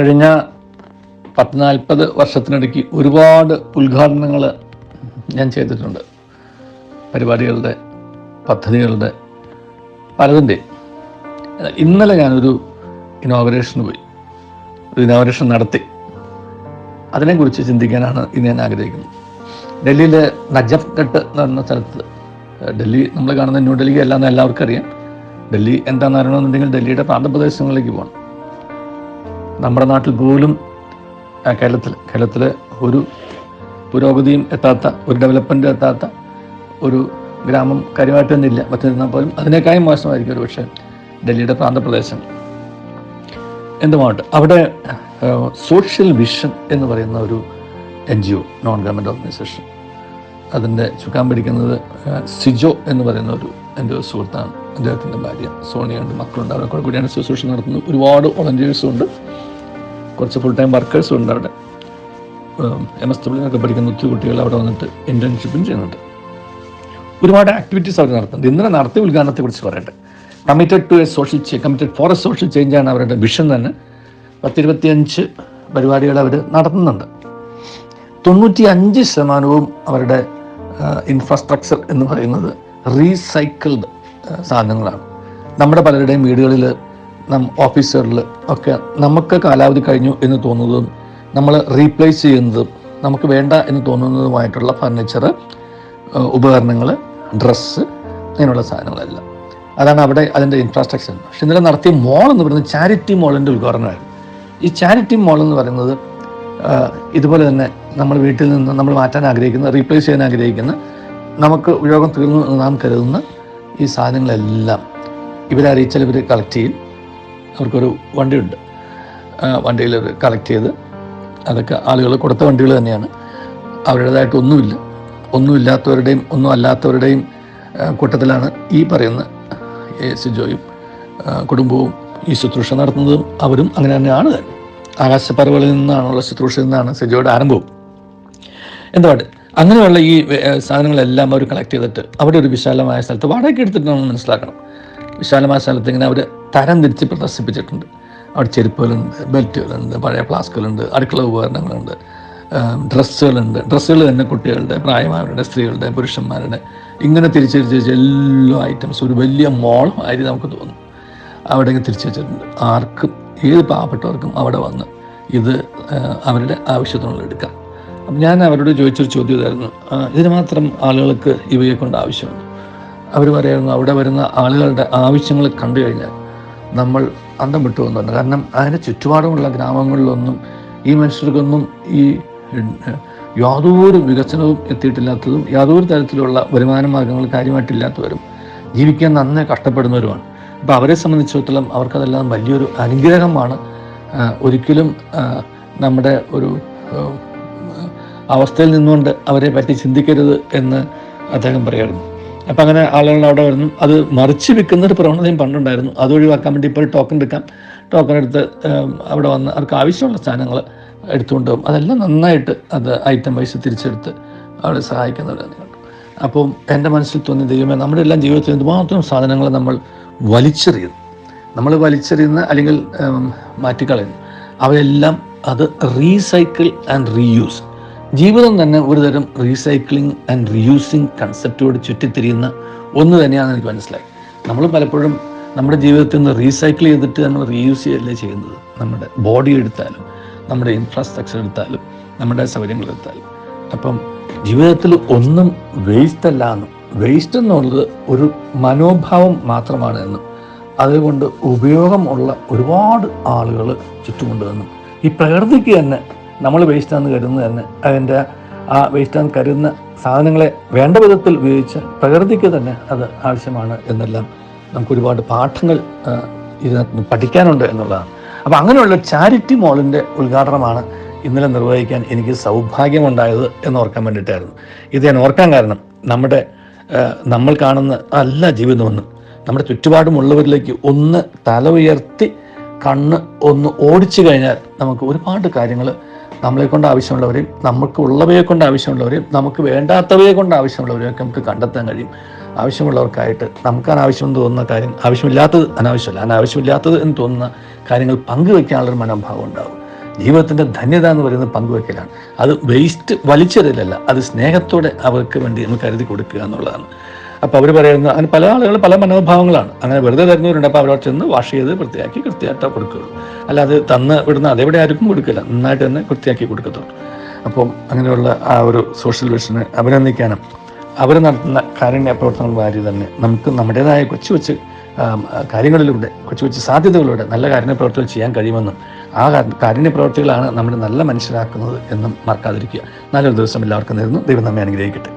കഴിഞ്ഞ പത്ത് നാൽപ്പത് വർഷത്തിനിടയ്ക്ക് ഒരുപാട് ഉദ്ഘാടനങ്ങൾ ഞാൻ ചെയ്തിട്ടുണ്ട്. പരിപാടികളുടെ പദ്ധതികളുടെ പലതിന്റെ. ഇന്നലെ ഞാനൊരു ഇനോഗ്രേഷന് പോയി. ഒരു ഇനോഗ്രേഷൻ നടത്തി. അതിനെക്കുറിച്ച് ചിന്തിക്കാനാണ് ഇന്ന് ഞാൻ ആഗ്രഹിക്കുന്നത്. ഡൽഹിയിലെ നജഫ്ഘട്ട് എന്ന് പറയുന്ന സ്ഥലത്ത് ഡൽഹി നമ്മൾ കാണുന്ന ന്യൂഡൽഹി അല്ലാന്ന് എല്ലാവർക്കും അറിയാം. ഡൽഹി എന്താണെന്ന് അറിയണമെന്നുണ്ടെങ്കിൽ ഡൽഹിയുടെ പ്രാന്തപ്രദേശങ്ങളിലേക്ക് പോകണം. നമ്മുടെ നാട്ടിൽ പോലും കേരളത്തിൽ കേരളത്തിൽ ഒരു പുരോഗതിയും എത്താത്ത ഒരു ഡെവലപ്മെന്റും എത്താത്ത ഒരു ഗ്രാമം കാര്യമായിട്ട് തന്നെ പോലും അതിനേക്കാളും മോശമായിരിക്കും ഒരു പക്ഷേ ഡൽഹിയുടെ പ്രാന്തപ്രദേശം. എന്തുമാവട്ടെ അവിടെ സോഷ്യൽ വിഷൻ എന്ന് പറയുന്ന ഒരു N G O non government organisation അതിന്റെ ചുക്കാൻ പിടിക്കുന്നത് സിജോ എന്ന് പറയുന്ന ഒരു എന്റെ സുഹൃത്താണ്. അദ്ദേഹത്തിന്റെ ഭാര്യ സോണിയുണ്ട് മക്കളുണ്ട്. അവരൊക്കെ കൂടിയാണ് ശുശ്രൂഷ നടത്തുന്നത്. ഒരുപാട് വോളണ്ടിയേഴ്സും ഉണ്ട്. കുറച്ച് ഫുൾ ടൈം വർക്കേഴ്സും ഉണ്ട് അവിടെ എം എസ് ഡബ്ല്യൂനൊക്കെ പഠിക്കുന്ന ഒത്തിരി കുട്ടികൾ അവിടെ വന്നിട്ട് ഇന്റേൺഷിപ്പും ചെയ്യുന്നുണ്ട്. ഒരുപാട് ആക്ടിവിറ്റീസ് അവർ നടത്തുന്നുണ്ട്. ഇന്നലെ നടത്തിയ ഉദ്ഘാടനത്തെ കുറിച്ച് പറയട്ടെ. Committed to a social committed for a social ചേഞ്ചാണ് അവരുടെ വിഷൻ തന്നെ. പത്തിരുപത്തിയഞ്ച് പരിപാടികൾ അവർ നടത്തുന്നുണ്ട്. തൊണ്ണൂറ്റി അഞ്ച് ശതമാനവും അവരുടെ ഇൻഫ്രാസ്ട്രക്ചർ എന്ന് പറയുന്നത് റീസൈക്കിൾഡ് സാധനങ്ങളാണ്. നമ്മുടെ പലരുടെയും വീടുകളിൽ ഓഫീസറിൽ ഒക്കെ നമുക്ക് കാലാവധി കഴിഞ്ഞു എന്ന് തോന്നുന്നതും നമ്മൾ റീപ്ലേസ് ചെയ്യുന്നതും നമുക്ക് വേണ്ട എന്ന് തോന്നുന്നതുമായിട്ടുള്ള ഫർണിച്ചർ ഉപകരണങ്ങൾ ഡ്രസ്സ് അങ്ങനെയുള്ള സാധനങ്ങളെല്ലാം. അതാണ് അവിടെ അതിന്റെ ഇൻഫ്രാസ്ട്രക്ചർ പക്ഷെ ഇന്നലെ നടത്തിയ മോൾ എന്ന് പറയുന്നത് ചാരിറ്റി മോളിന്റെ ഉദ്ഘാടനമായിരുന്നു. ഈ ചാരിറ്റി മോൾ എന്ന് പറയുന്നത് ഇതുപോലെ തന്നെ നമ്മൾ വീട്ടിൽ നിന്ന് നമ്മൾ മാറ്റാൻ ആഗ്രഹിക്കുന്ന റീപ്ലേസ് ചെയ്യാൻ ആഗ്രഹിക്കുന്ന നമുക്ക് ഉപയോഗം തീർന്നു എന്ന് നാം കരുതുന്ന ഈ സാധനങ്ങളെല്ലാം ഇവരെ അറിയിച്ചാൽ ഇവർ കളക്ട് ചെയ്യും. അവർക്കൊരു വണ്ടിയുണ്ട്. വണ്ടിയിൽ കളക്ട് ചെയ്ത് അതൊക്കെ ആളുകൾ കൊടുത്ത വണ്ടികൾ തന്നെയാണ്. അവരുടേതായിട്ട് ഒന്നുമില്ല. ഒന്നുമില്ലാത്തവരുടെയും ഒന്നും അല്ലാത്തവരുടെയും കൂട്ടത്തിലാണ് ഈ പറയുന്ന സിജോയും കുടുംബവും ഈ ശുശ്രൂഷ നടത്തുന്നതും അവരും അങ്ങനെ തന്നെയാണ്. തന്നെ ആകാശപ്പറവുകളിൽ നിന്നാണുള്ള ശുശ്രൂഷയിൽ നിന്നാണ് സിജോയുടെ ആരംഭവും. എന്തുപാട് അങ്ങനെയുള്ള ഈ സാധനങ്ങളെല്ലാം അവർ കളക്ട് ചെയ്തിട്ട് അവിടെ ഒരു വിശാലമായ സ്ഥലത്ത് വാടകയ്ക്ക് എടുത്തിട്ട് മനസ്സിലാക്കണം. വിശാലമായ സ്ഥലത്ത് ഇങ്ങനെ അവർ തരം തിരിച്ച് പ്രദർശിപ്പിച്ചിട്ടുണ്ട്. അവിടെ ചെരുപ്പുകളുണ്ട് ബെൽറ്റുകളുണ്ട് പഴയ ഫ്ലാസ്കുകളുണ്ട് അടുക്കള ഉപകരണങ്ങളുണ്ട് ഡ്രസ്സുകളുണ്ട്. ഡ്രസ്സുകൾ തന്നെ കുട്ടികളുടെ പ്രായമായവരുടെ സ്ത്രീകളുടെ പുരുഷന്മാരുടെ. ഇങ്ങനെ തിരിച്ചു തിരിച്ച് എല്ലാ ഐറ്റംസ് ഒരു വലിയ മോളമാതിരി നമുക്ക് തോന്നും. അവിടെ തിരിച്ചു വെച്ചിട്ടുണ്ട്. ആർക്കും ഏത് പാവപ്പെട്ടവർക്കും അവിടെ വന്ന് ഇത് അവരുടെ ആവശ്യത്തിനുള്ള എടുക്കാം. അപ്പം ഞാൻ അവരോട് ചോദിച്ചൊരു ചോദ്യം ഇതായിരുന്നു. ഇതിന് മാത്രം ആളുകൾക്ക് ഇവയെ കൊണ്ട് ആവശ്യമുണ്ട്? അവർ പറയുന്നു അവിടെ വരുന്ന ആളുകളുടെ ആവശ്യങ്ങൾ കണ്ടു കഴിഞ്ഞാൽ നമ്മൾ അന്തം വിട്ടു പോകുന്നുണ്ട് കാരണം അതിന് ചുറ്റുപാടുമുള്ള ഗ്രാമങ്ങളിലൊന്നും ഈ മനുഷ്യർക്കൊന്നും ഈ യാതൊരു വികസനവും എത്തിയിട്ടില്ലാത്തതും യാതൊരു തരത്തിലുള്ള വരുമാന മാർഗങ്ങൾ കാര്യമായിട്ടില്ലാത്തവരും ജീവിക്കാൻ നന്നേ കഷ്ടപ്പെടുന്നവരുമാണ്. അപ്പോൾ അവരെ സംബന്ധിച്ചിടത്തോളം അവർക്കതെല്ലാം വലിയൊരു അനുഗ്രഹമാണ്. ഒരിക്കലും നമ്മുടെ ഒരു അവസ്ഥയിൽ നിന്നുകൊണ്ട് അവരെ പറ്റി ചിന്തിക്കരുത് എന്ന് അദ്ദേഹം പറയായിരുന്നു അപ്പം അങ്ങനെ ആളുകൾ അവിടെ വരുന്നു. അത് മറിച്ച് വിൽക്കുന്ന ഒരു പ്രവണതയും പണ്ടുണ്ടായിരുന്നു. അത് ഒഴിവാക്കാൻ വേണ്ടി ഇപ്പോൾ ടോക്കൺ എടുക്കാം. ടോക്കൺ എടുത്ത് അവിടെ വന്ന് അവർക്ക് ആവശ്യമുള്ള സാധനങ്ങൾ എടുത്തുകൊണ്ട് പോകും. അതെല്ലാം നന്നായിട്ട് അത് ഐറ്റം വൈസ് തിരിച്ചെടുത്ത് അവിടെ സഹായിക്കുന്നവരാണ് കണ്ടു അപ്പം എന്റെ മനസ്സിൽ തോന്നിയ ദൈവമേ നമ്മുടെ എല്ലാം ജീവിതത്തിൽ എന്തുമാത്രം സാധനങ്ങൾ നമ്മൾ വലിച്ചെറിയുന്നു. നമ്മൾ വലിച്ചെറിയുന്ന അല്ലെങ്കിൽ മാറ്റിക്കളയുന്നു. അവയെല്ലാം അത് റീസൈക്കിൾ ആൻഡ് റീയൂസ് ജീവിതം തന്നെ ഒരുതരം റീസൈക്ലിംഗ് ആൻഡ് റീയൂസിങ് കൺസെപ്റ്റോട് ചുറ്റിത്തിരിയുന്ന ഒന്ന് തന്നെയാണെന്ന് എനിക്ക് മനസ്സിലായി. നമ്മൾ പലപ്പോഴും നമ്മുടെ ജീവിതത്തിൽ നിന്ന് റീസൈക്കിൾ ചെയ്തിട്ട് നമ്മൾ റീയൂസ് ചെയ്യല്ലേ ചെയ്യുന്നത്? നമ്മുടെ ബോഡി എടുത്താലും നമ്മുടെ ഇൻഫ്രാസ്ട്രക്ചർ എടുത്താലും നമ്മുടെ സൗകര്യങ്ങൾ എടുത്താലും. അപ്പം ജീവിതത്തിൽ ഒന്നും വേസ്റ്റ് അല്ല എന്നും വേസ്റ്റ് എന്നുള്ളത് ഒരു മനോഭാവം മാത്രമാണ് എന്നും അതുകൊണ്ട് ഉപയോഗമുള്ള ഒരുപാട് ആളുകൾ ചുറ്റുമുണ്ട് എന്നും ഈ പ്രകൃതിക്ക് തന്നെ നമ്മൾ വേസ്റ്റാന്ന് കരുതുന്നത് തന്നെ. അതിന്റെ ആ വേസ്റ്റാന്ന് കരുതുന്ന സാധനങ്ങളെ വേണ്ട വിധത്തിൽ ഉപയോഗിച്ച് പ്രകൃതിക്ക് തന്നെ അത് ആവശ്യമാണ് എന്നെല്ലാം നമുക്ക് ഒരുപാട് പാഠങ്ങൾ ഇതിനകത്ത് പഠിക്കാനുണ്ട് എന്നുള്ളതാണ്. അപ്പോൾ അങ്ങനെയുള്ള ചാരിറ്റി മോളിന്റെ ഉദ്ഘാടനമാണ് ഇന്നലെ നിർവഹിക്കാൻ എനിക്ക് സൗഭാഗ്യമുണ്ടായത് എന്ന് ഓർക്കാൻ വേണ്ടിയിട്ടായിരുന്നു. ഇത് ഞാൻ ഓർക്കാൻ കാരണം നമ്മുടെ നമ്മൾ കാണുന്ന അല്ല ജീവിതമൊന്നും. നമ്മുടെ ചുറ്റുപാടുമുള്ളവരിലേക്ക് ഒന്ന് തല ഉയർത്തി കണ്ണ് ഒന്ന് ഓടിച്ചു കഴിഞ്ഞാൽ നമുക്ക് ഒരുപാട് കാര്യങ്ങൾ നമ്മളെ കൊണ്ട് ആവശ്യമുള്ളവരെയും നമുക്ക് ഉള്ളവയെ കൊണ്ട് ആവശ്യമുള്ളവരെയും നമുക്ക് വേണ്ടാത്തവയെ കൊണ്ട് ആവശ്യമുള്ളവരെയും ഒക്കെ നമുക്ക് കണ്ടെത്താൻ കഴിയും. ആവശ്യമുള്ളവർക്കായിട്ട് നമുക്ക് അനാവശ്യമെന്ന് തോന്നുന്ന കാര്യം ആവശ്യമില്ലാത്തത് അനാവശ്യമല്ല. അനാവശ്യമില്ലാത്തത് എന്ന് തോന്നുന്ന കാര്യങ്ങൾ പങ്കുവെക്കാനുള്ളൊരു മനോഭാവം ഉണ്ടാകും ജീവിതത്തിന്റെ ധന്യത എന്ന് പറയുന്നത് പങ്കുവെക്കലാണ്. അത് വേസ്റ്റ് വലിച്ചെറിയലല്ല അത് സ്നേഹത്തോടെ അവർക്ക് വേണ്ടി നമ്മൾ കരുതി കൊടുക്കുക എന്നുള്ളതാണ്. അപ്പോൾ അവർ പറയുന്ന അങ്ങനെ പല ആളുകൾ പല മനോഭാവങ്ങളാണ്. അങ്ങനെ വെറുതെ തരുന്നവരുണ്ട് അപ്പോൾ അവരോട് ചെന്ന് വാഷ് ചെയ്ത് വൃത്തിയാക്കി കൃത്യമായിട്ട് കൊടുക്കുകയുള്ളൂ. അല്ലാതെ തന്ന് വിടുന്ന അതെവിടെ ആർക്കും കൊടുക്കില്ല. നന്നായിട്ട് തന്നെ വൃത്തിയാക്കി കൊടുക്കത്തുള്ളൂ. അപ്പം അങ്ങനെയുള്ള ആ ഒരു സോഷ്യൽ വിഷനെ അഭിനന്ദിക്കാനും അവർ നടത്തുന്ന കാരുണ്യ പ്രവർത്തനങ്ങൾ വാരി തന്നെ നമുക്ക് നമ്മുടേതായ കൊച്ചു കൊച്ചു കാര്യങ്ങളിലൂടെ കൊച്ചു കൊച്ചു സാധ്യതകളിലൂടെ നല്ല കാരുണ്യ പ്രവർത്തികൾ ചെയ്യാൻ കഴിയുമെന്നും ആ കാരുണ്യ പ്രവർത്തികളാണ് നമ്മൾ നല്ല മനുഷ്യരാക്കുന്നത് എന്നും മറക്കാതിരിക്കുക. നല്ലൊരു ദിവസം എല്ലാവർക്കും നേരുന്നു. ദൈവം നമ്മെ അനുഗ്രഹിക്കട്ടെ.